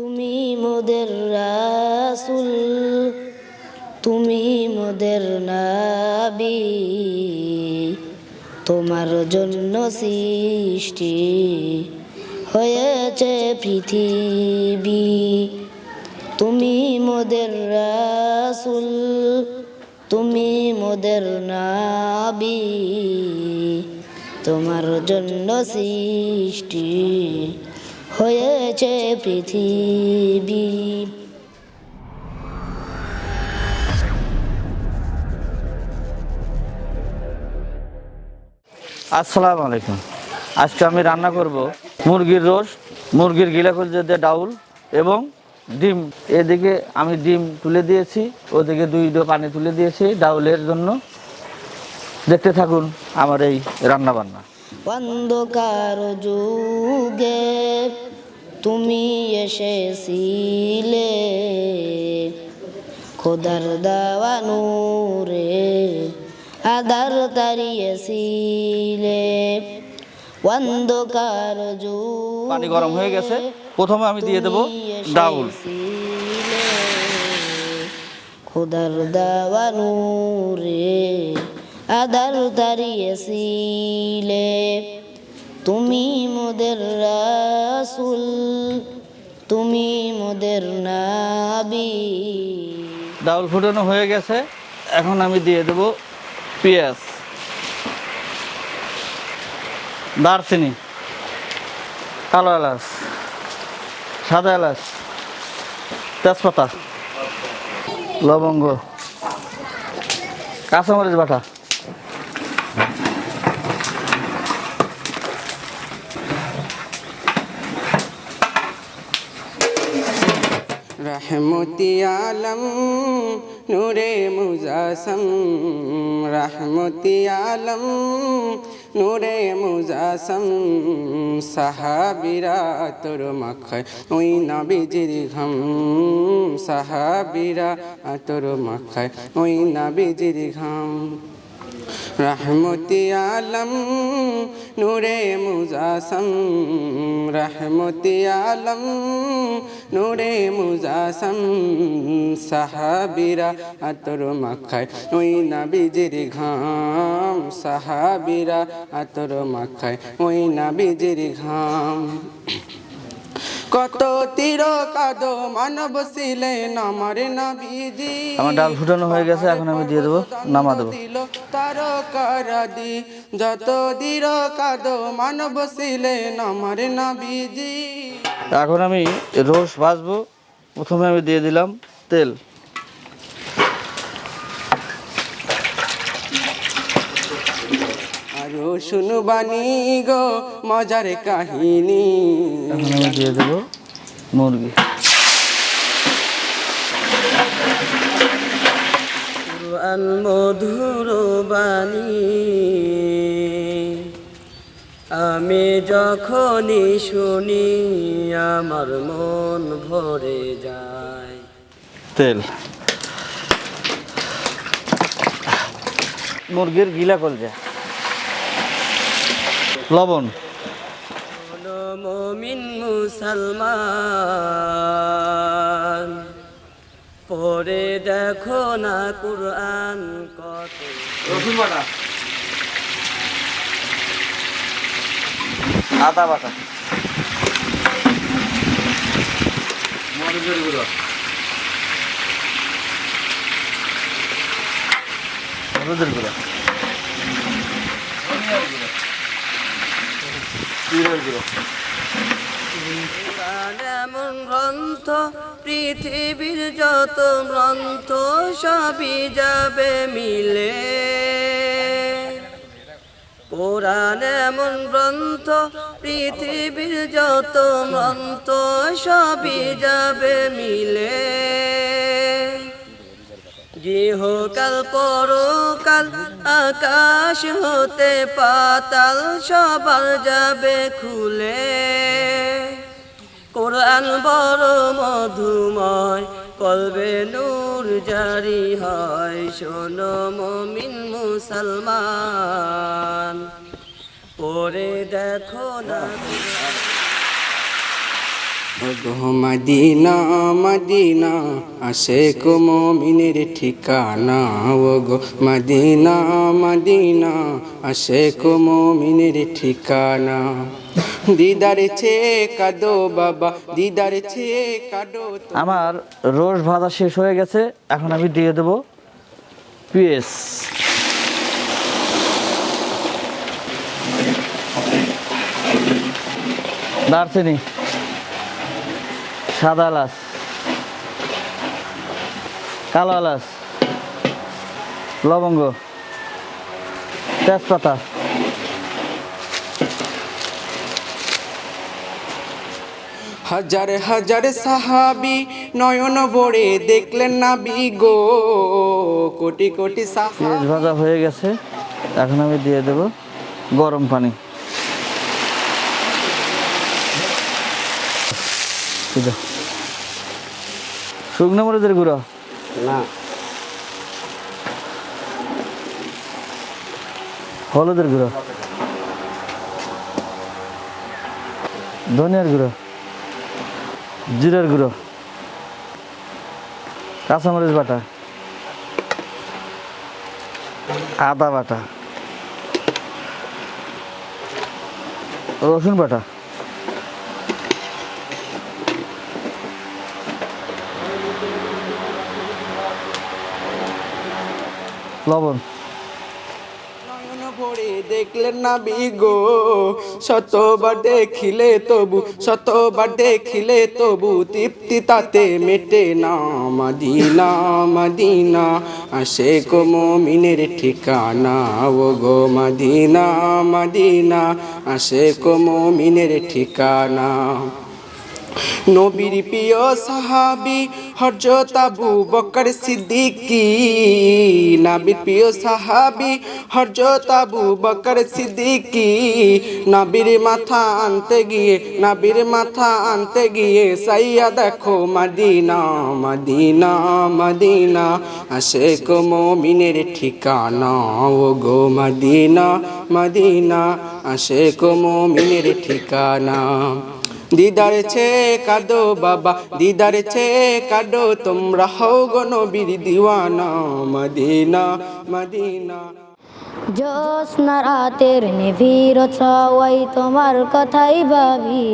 তুমি মোদের রাসুল, তুমি মোদের নাবি। তোমার জন্য সৃষ্টি হয়েছে পৃথিবী। তুমি মোদের রাসুল, তুমি মোদের নাবি। তোমার জন্য সৃষ্টি হয়েছে পৃথিবী। আসসালামু আলাইকুম। আজকে আমি রান্না করব মুরগির রোস মুরগির গিলাকুল দিয়ে ডাউল এবং ডিম। এদিকে আমি ডিম তুলে দিয়েছি, ওদিকে দুই ডো পানি তুলে দিয়েছি ডাউলের জন্য। দেখতে থাকুন আমার এই রান্না বান্না অন্ধকার যুগে তুমি এসেছিলে। খোদার দেওয়া নূরে আদার তারিয়েছিলে অন্ধকার যুগে পানি গরম হয়ে গেছে। প্রথমে আমি দিয়ে দেব ডাউল। খোদার দেওয়া নূরে আদার তারিয়েছিলে তুমি মোদের রাসুল, তুমি মোদের নাবি। ডাউল ফুটানো হয়ে গেছে। এখন আমি দিয়ে দেব পেঁয়াজ। দারচিনি। কালো এলাচ। সাদা এলাচ। তেজপাতা। লবঙ্গ। কাঁচামরিচ বাটা। রহমতি আলম, নূরে মুজাসম। রহমতি আলম, নূরে মুজাসম। সাহাবিরা তোর মাখায়, ওই নাবিজির ঘম। সাহাবিরা তোর মাখায়, ওই নাবিজির ঘাম। রহমতি আলম, নূরে মুজাসম। রহমতি আলম, নূরে মুজাসম। সাহাবিরা আতর মাখায়, ওই নাবিজির ঘাম। সাহাবিরা আতর মাখায়, ওই নাবিজির ঘাম। কত তীর কাদ মানব ছিলেন আমার নাবিজি। আমার ডাল ফুটানো হয়ে গেছে এখন আমি দিয়ে দেবো নামা দেবো। তার কারাদি যত দীর কাদ মানব ছিলেন আমার নাবিজি। এখন আমি রোজ ভাজবো প্রথমে আমি দিয়ে দিলাম তেল। আরও শুনবানি গো মজার কাহিনী। এখন আমি দিয়ে দেবো মুরগি। কোরআন মধুর বাণী। আমি যখনই শুনি আমার মন ভরে যায়। তেল। মুরগির গিলা কলজা। লবণ। মমিন মুসলমান। পরে দেখো না কোরআন কত। আদা বাটা। মরিচের গুঁড়ো। হলুদের গুঁড়ো ধনিয়ার গুঁড়ো এমন গ্রন্থ, পৃথিবীর যত গ্রন্থ, সবই যাবে মিলে। কোরআন এমন গ্রন্থ, পৃথিবীর যত গ্রন্থ, সবই যাবে মিলে। গৃহকাল পরকাল, আকাশ হতে পাতাল, সবার যাবে খুলে। কোরআন বড় মধুময়, কলবে নূর জারি হয়, শোনো মমিন মুসলমান। পরে দেখো না। ওগো মদিনা মদিনা আসে কো মমিনের ঠিকানা, ওগো মদিনা মদিনা আসে কো মমিনের ঠিকানা। দিদারে ছে কাদো বাবা, দিদারে ছে কাদো আমার রোজ ভাজা শেষ হয়ে গেছে, এখন আমি দিয়ে দেব পেঁয়াজ দারচিনি। সাদা এলাচ কালো এলাচ লবঙ্গ তেজপাতা। হাজার হাজার সাহাবি নয়ন ভরে দেখলেন না বিগো কোটি কোটি পেঁয়াজ ভাজা হয়ে গেছে এখন আমি দিয়ে দেব গরম পানি। দাও। শুকনো মরিচের গুঁড়ো? না। হলুদের গুঁড়ো? ধনিয়ার গুঁড়ো? জিরার গুঁড়ো? কাঁচামরিচ বাটা? আদা বাটা? রসুন বাটা? লবণ। ভরে দেখলেন না বিগো শতবার দেখিলে তবু, শতবার দেখিলে তবু, তৃপ্তি তাতে মেটে না মদিনা মদিনা, আসে গো মমিনের ঠিকানা, ও গো মদিনা মদিনা, আসে গো মমিনের ঠিকানা। নবীর প্রিয় সাহাবি হরজত আবু বকর সিদ্দিকি, নবীর প্রিয় সাহাবি হরজত আবু বকর সিদ্দিকি। নবীর মাথা আনতে গিয়ে, নবীর মাথা আনতে গিয়ে সাইয়া দেখো, মদিনা মদিনা মদিনা। আসে গো মমিনের ঠিকানা ও গো মদিনা মদিনা। আসে গো মমিনের ঠিকানা। দিদার ছে কাদো বাবা, দিদার ছে কাদো, তোমরা হও গো নবীর দিওয়ানা, মদিনা মদিনা। জ্যোৎস্না রাতের নিবিড় ছয় তোমার কথাই ভাবি।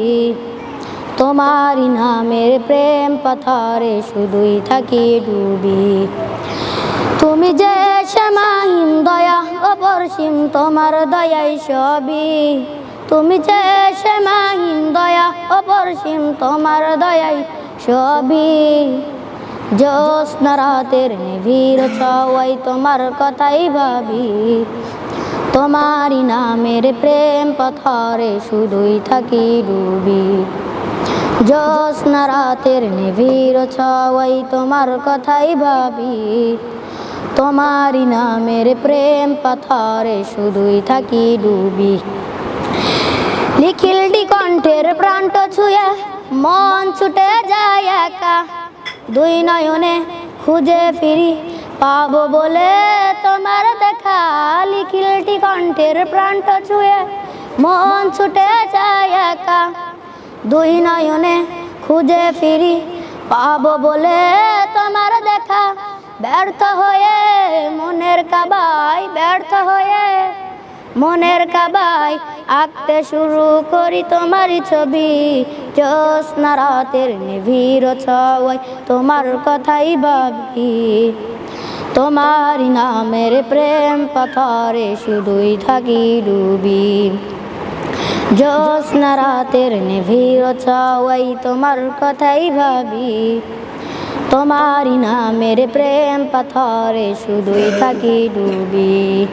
তোমারই নামের প্রেম পাথারে শুধুই থাকি ডুবি। তুমি যে শ্যামাহীন দয়া, অপরসীম তোমার দয়াই সবই। তুমি যে শ্যামাহীন দয়া, অপরসীম তোমার দয়াই সবই। জ্যোৎস্না রাতের নিবিড় ছয় তোমার কথাই ভাবি। তোমারই নামের প্রেম পথরে শুধুই থাকি ডুবি। জ্যোৎস্না রাতের নিবিড় ছয় তোমার কথাই ভাবি। তোমারই নামের প্রেম পাথরে শুধুই থাকি ডুবি। লিখিলটি কণ্ঠের প্রান্ত ছুঁয়ে মন ছুটে যায় একা। দুই নয়নে খুঁজে ফিরি, পাবো বলে তোমার দেখা। লিখিলটি কণ্ঠের প্রান্ত ছুঁয়ে মন ছুটে যায় একা। দুই নয়নে খুঁজে ফিরি, পাবো বলে তোমার দেখা। ব্যর্থ হয়ে মনের কাবাই ব্যর্থ হয়ে মনের কাবাই আঁকতে শুরু করি তোমারই ছবি। জ্যোৎস্না রাতের নিবিড় ছয়, তোমার কথাই ভাবি। তোমার নামের প্রেম পাথরে শুধুই থাকি ডুবি। জ্যোৎস্না রাতের নিবিড় ছয়, তোমার কথাই ভাবি। তোমারই নামের প্রেম পাথরে শুধুই থাকি ডুবি।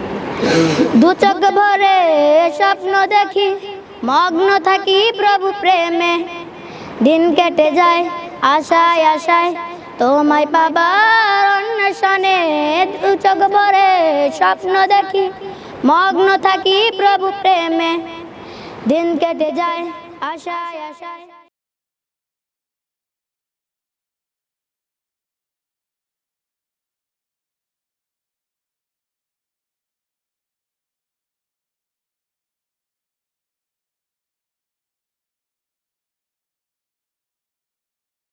দু চোখ ভরে স্বপ্ন দেখি, মগ্ন থাকি প্রভু প্রেমে। দিন কেটে যায়, আশায় আশায় তোমায় পাবার অন্বেষণে। দু চোখ ভরে স্বপ্ন দেখি, মগ্ন থাকি প্রভু প্রেমে। দিন কেটে যায়, আশায় আশায়